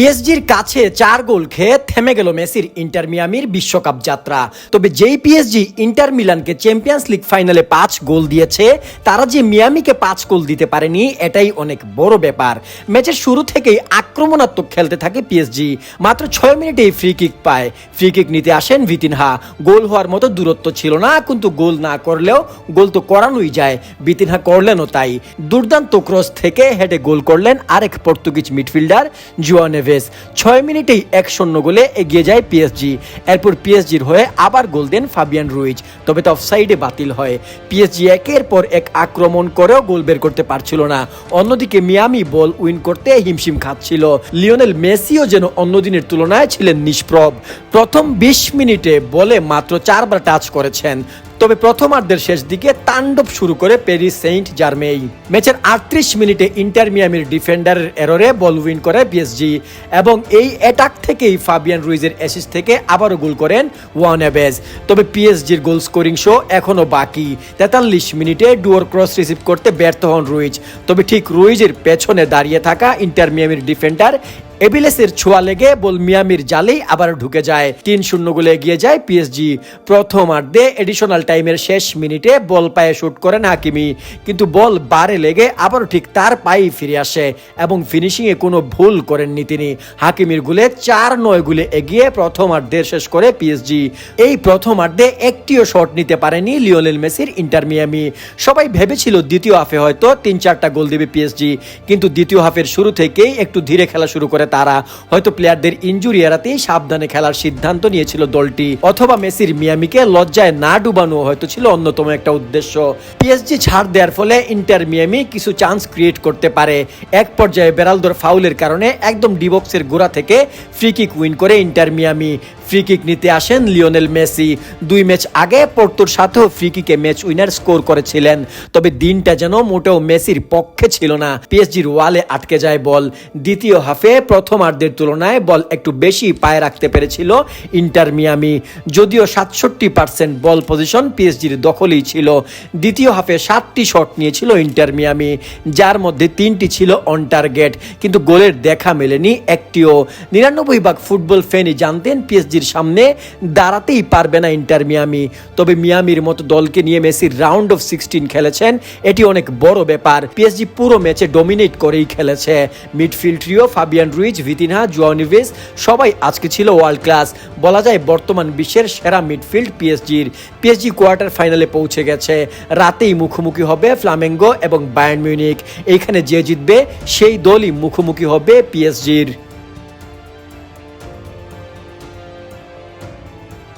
পিএসজির কাছে চার গোল খেয়ে থেমে গেল মেসির ইন্টার মিয়ামির বিশ্বকাপ যাত্রা। তবে যেই পিএসজি ইন্টার মিলানকে চ্যাম্পিয়ন্স লিগ ফাইনালে পাঁচ গোল দিয়েছে, তারা যে মিয়ামিকে পাঁচ গোল দিতে পারেনি, এটাই অনেক বড় ব্যাপার। ম্যাচের শুরু থেকেই আক্রমণাত্মক খেলতে থাকে পিএসজি মাত্র ছয় মিনিটেই ফ্রি কিক পায়। ফ্রি কিক নিতে আসেন ভিতিনহা। গোল হওয়ার মতো দূরত্ব ছিল না, কিন্তু গোল না করলেও গোল তো করানোই যায়। বিতিনহা করলেনও তাই। দুর্দান্ত ক্রস থেকে হেডে গোল করলেন আরেক পর্তুগিজ মিডফিল্ডার জুয়া নেভেস ছয় মিনিটেই এক শূন্য গোলে এগিয়ে যায় পিএসজি এরপর পিএসজির হয়ে আবার গোল দেন ফাবিয়ান রুইজ তবে তা অফসাইডে বাতিল হয়। পিএসজি একের পর এক আক্রমণ করেও গোল বের করতে পারছিল না। অন্যদিকে মিয়ামি বল উইন করতে হিমশিম খাচ্ছিল। লিওনেল মেসিও যেন অন্যদিনের তুলনায় ছিলেন নিষ্প্রভ। প্রথম বিশ মিনিটে বলে মাত্র চারবার টাচ করেছেন। তবে প্রথমার্ধের শেষ দিকে তাণ্ডব শুরু করে প্যারিস সেন্ট জার্মেই ম্যাচের আটত্রিশ মিনিটে ইন্টার মিয়ামির ডিফেন্ডারের এররে বল উইন করে পিএসজি এবং এই অ্যাটাক থেকেই ফাবিয়ান রুইজের অ্যাসিস্ট থেকে আবারও গোল করেন ওয়ান এবেজ তবে পিএসজির গোল স্কোরিং শো এখনও বাকি। তেতাল্লিশ মিনিটে ডুয়ার ক্রস রিসিভ করতে ব্যর্থ হন রুইজ। তবে ঠিক রুইজের পেছনে দাঁড়িয়ে থাকা ইন্টার মিয়ামির ডিফেন্ডার এবিলেসের ছোঁয়া লেগে বল মিয়ামির জালেই আবার ঢুকে যায়। তিন শূন্য গোলে এগিয়ে যায় পিএসজি প্রথমার্ধে এডিশনাল টাইমের শেষ মিনিটে বল পায়ে শুট করেন হাকিমি। কিন্তু বল বারে লেগে আবারও ঠিক তার পায়েই ফিরে আসে এবং ফিনিশিংয়ে কোনো ভুল করেননি তিনি। হাকিমির গুলে চার নয় গুলে এগিয়ে প্রথমার্ধে শেষ করে পিএসজি এই প্রথমার্ধে একটিও শট নিতে পারেনি লিওনেল মেসির ইন্টার মিয়ামি। সবাই ভেবেছিল দ্বিতীয় হাফে হয়তো তিন চারটা গোল দেবে পিএসজি কিন্তু দ্বিতীয় হাফের শুরু থেকেই একটু ধীরে খেলা শুরু করে তারা। হয়তো প্লেয়ারদের ইঞ্জুরি এড়াতেই সাবধানে খেলার সিদ্ধান্ত নিয়েছিল দলটি। অথবা মেসির মিয়ামিকে লজ্জায় না ডুবানো হয়তো ছিল অন্যতম একটা উদ্দেশ্য। পিএসজি ছাড় দেওয়ার ফলে ইন্টার মিয়ামি কিছু চান্স ক্রিয়েট করতে পারে। এক পর্যায়ে বেরালদোর ফাউলের কারণে একদম ডিবক্সের গোড়া থেকে ফ্রি কিক উইন করে ইন্টার মিয়ামি। ফ্রি কিক নিতে আসেন লিওনেল মেসি। দুই ম্যাচ আগে পোর্তোর সাথেও ফ্রি কিকে ম্যাচ উইনার স্কোর করেছিলেন। তবে দিনটা যেন মোটেও মেসির পক্ষে ছিল না। পিএসজির ওয়ালে আটকে যায় বল। দ্বিতীয় হাফে প্রথমার্ধের তুলনায় বল একটু বেশি পায়ে রাখতে পেরেছিল ইন্টার মিয়ামি। যদিও সাতষট্টি পার্সেন্ট বল পজিশন পিএসজির দখলেই ছিল। দ্বিতীয় হাফে সাতটি শট নিয়েছিল ইন্টার মিয়ামি। যার মধ্যে তিনটি ছিল অন টার্গেট কিন্তু গোলের দেখা মেলেনি একটিও। নিরানব্বই ভাগ ফুটবল ফ্যানই জানতেন পিএসজির সামনে দাঁড়াতেই পারবে না ইন্টার মিয়ামি। তবে মিয়ামির মতো দলকে নিয়ে মেসি রাউন্ড অফ সিক্সটিন খেলেছেন। এটি অনেক বড় ব্যাপার। পিএসজি পুরো ম্যাচে ডমিনেট করেই খেলেছে। Midfield trio Fabian Ruiz Vitinha Joao Neves সবাই আজকে ছিল ওয়ার্ল্ড ক্লাস বলা যায় বর্তমান বিশ্বের সেরা মিডফিল্ড পিএসজির পিএসজি কোয়ার্টার ফাইনালে পৌঁছে গেছে। রাতেই মুখোমুখি হবে ফ্লামেঙ্গো এবং বায়ার্ন মিউনিক এইখানে যে জিতবে, সেই দলই মুখোমুখি হবে পিএসজির